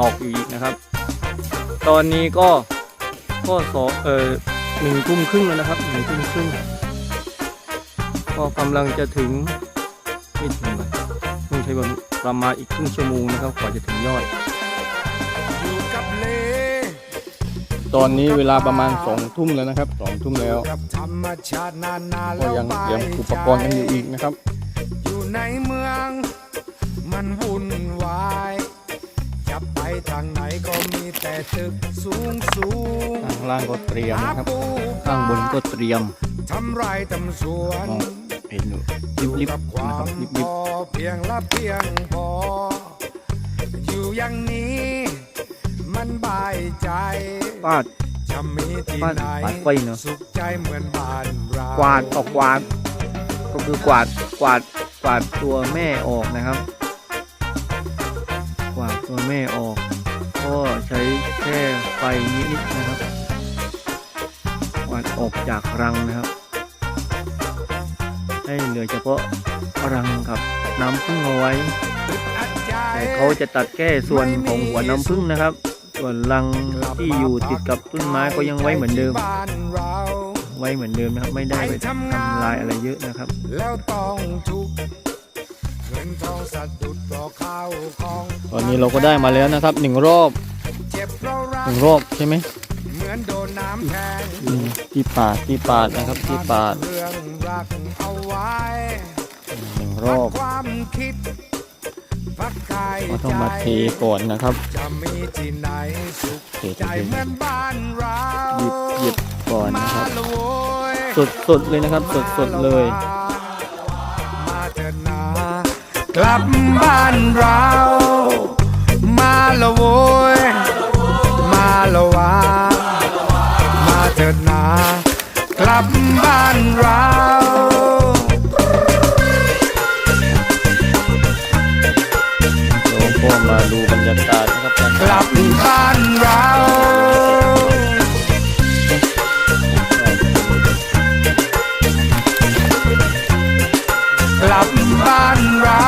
ตอกอยู่อีกนะครับ ตอนนี้ก็ก็สอเออหนึ่งทุ่มครึ่งแล้วนะครับหนึ่งทุ่มครึ่งก็กำลังจะถึงไม่ถึงต้องใช้ประมาณอีกครึ่งชั่วโมงนะครับกว่าจะถึงยอด ตอนนี้เวลาประมาณสองทุ่มแล้วนะครับสองทุ่มแล้วก็ยังเตรียมอุปกรณ์กันอยู่อีกนะครับ อยู่ในเมืองมันวุ่นวาย ทางไหนก็มีแต่ตึกสูงสูงข้างล่างก็เตรียมนะครับหปูข้างบนก็เตรียมทำไรทำสวนมองเห็นอยู่ลิบกับๆควานะครับมลิพบอเพียงละเพียงพออยู่อย่างนี้ มันบายใจๆปาดจะมีที่บ้านไหนปาดไฟเนอะสุขใจเหมือนบ้านเรากวาดออกกวาดก็คือกวาดกวาดกวาดตัวแม่ออกนะครับ กวาดตัวแม่ออกก็ใช้แค่ ไฟนิดๆนะครับกวาดออกจากรังนะครับ ให้เหลือเฉพาะรังกับน้ำผึ้งเอาไว้อัดใจแต่เขาจะตัดแค่ส่วนของหัวน้ำผึ้งนะครับ ส่วนรังที่อยู่ติดกับต้นไม้ก็ยังไว้เหมือนเดิมบ้านเราไว้เหมือนเดิมนะครับ ไม่ได้ไปทำลายอะไรเยอะนะครับ แล้วต้องทุกข์เงินทองสะดุดรอข้าวของตอนนี้เราก็ได้มาแล้วนะครับหนึ่งรอบ หกนึ่งรอบใช่ไหมเหมือนโดนน้ำแทงอืมที่ปาดที่ปาดนะครับที่ปาดเรื่องรักเอาไว้หนึ่งรพัอกบความคิดพักกายก็ต้องใจมาเทก่อนนะครับจะมีที่ไหนสุขเทใจเหมือนบ้านเราหยิบหยิบก่อนมานะครับละโว้ยสดสดเลยนะครับ สดสดเลยมาเถิดนากลับบ้านเรา มาละโว้ย เราเราก็มาดูบรรยากาศนะครับการกลับบ้านเรากลับบ้านเรา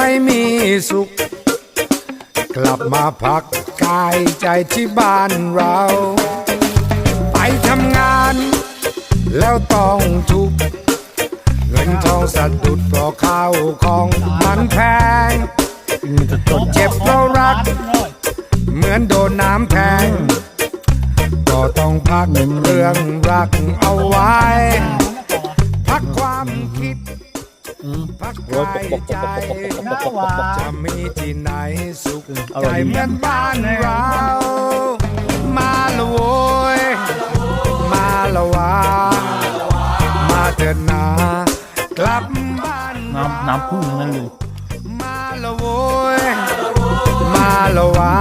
ไม่มีสุข กลับมาพักกายใจที่บ้านเรา ไปทำงาน แล้วต้องทุกข์เงินทองสะดุดเพราะข้าวของมันแพงมันเจ็บเพราะรัก เหมือนโดนน้ำแทง ก็ต้องพักเรื่องรักเอาไว้ มพักโอ้ยกปกปกปกปกปกปกปกจะมีที่ไหนสุขใจเหมือนบ้านเรา มาละโวยมาละวามาเถิดนากลับบ้านเราน้ำน้ำพึ่งทั้งนั้นเลยมาละโวยมาละวา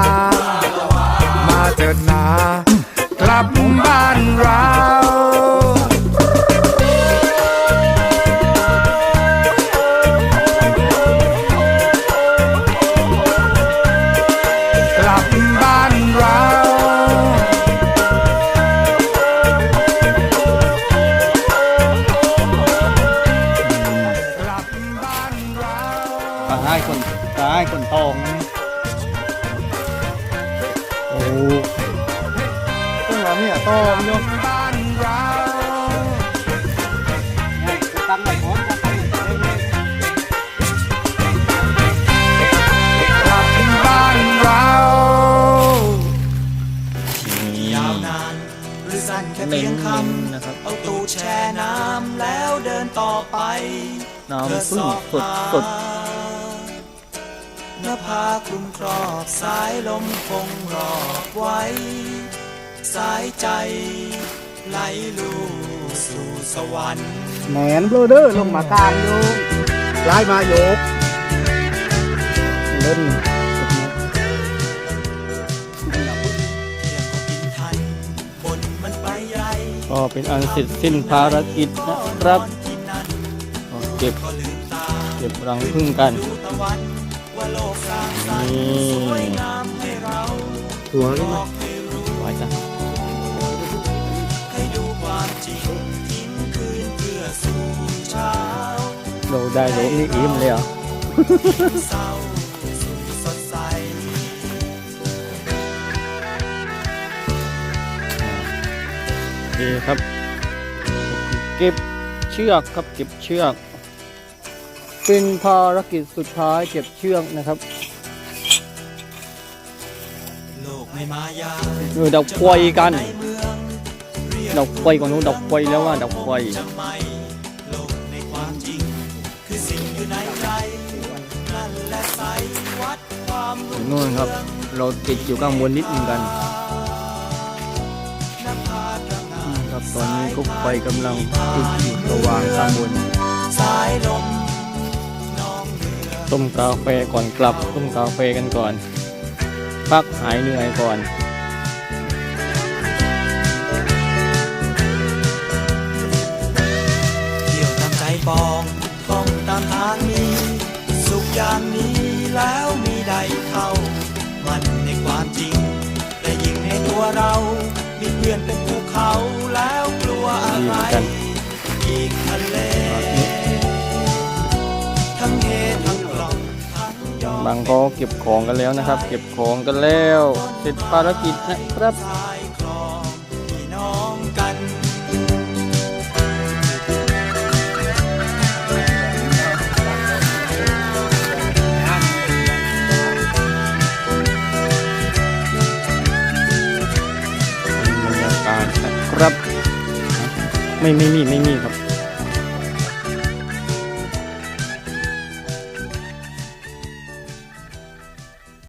มาเถิดนากลับบ้านเรา ตาให้คนตาให้คนทองนโอ้ต้นหอมเนี่ยตองเนาะบ้านเราตั้งไว้ก่อนตั้งไว้ก่อนเลยกลับบ้านเรายาวนานหรือสั้นแค่เพียงคนนะครับำเอาตู้แช่น้ำแล้วเดินต่อไปน้ำพึ่งสดสด นื้อผ้าคลุมครอบสายลมคงรอบไว้ สายใจไหลลูสู่สวรรค์แหมนเบลอเดอร์ลงมากลางโยกย้ายมาโยกเล่นเที่ยงก็กินทันบนมันไปใหญ่ก็เป็นอันเสร็จสิ้นภารกิจนะครับที่นั่นก็เก็บก็ลืมตาเก็บรังพึ่งกันดูตะ วันว่าโลกสร้างสรรนี่ค์สวยงามให้เราตัวบนี้อกให้รู้ไว้จ้ะให้ดูความจริงทิ้งคืนเพื่อสู่เช้าเราได้โหลนี่อิ่มเลยเหรอะเศร้าสู่สดใสโอเคครับ เก็บเชือกครับเก็บเชือก เป็นภารกิจสุดท้ายเก็บเชือกนะครับโลกไม่มายาเออดับไฟกันในเมืองเรียกดับไฟก่อนนู้นดับไฟแล้วว่าดับไฟจะไม่โลกในความจริงคือสิ่งอยู่ในใจนั่นแหละใสวัดความรุ่งนู่นครับ เราติดอยู่ข้างบนนิดนึงกันนภาตระงาอืนมครับตอนนี้ก็ไฟกำลังติดอยู่ระหว่างข้างบนสายลมน้องเรือ ต้มกาแฟก่อนกลับ ต้มกาแฟกันก่อน พักหายเหนื่อยก่อนเที่ยวตามใจปองท่องตามทางนี้ สุขอย่างนี้แล้วมีใดเท่ามันในความจริง แต่ยิ่งในตัวเรา มีเพื่อนเป็นภูเขาแล้วกลัวอะไร ยอมบางก็เก็บของกันแล้วนะครับ เก็บของกันแล้วเสร็จภารกิจนะครับสายคลองพี่น้องกันบรรยากาศนะครับ ไม่ไม่มีไม่มีครับ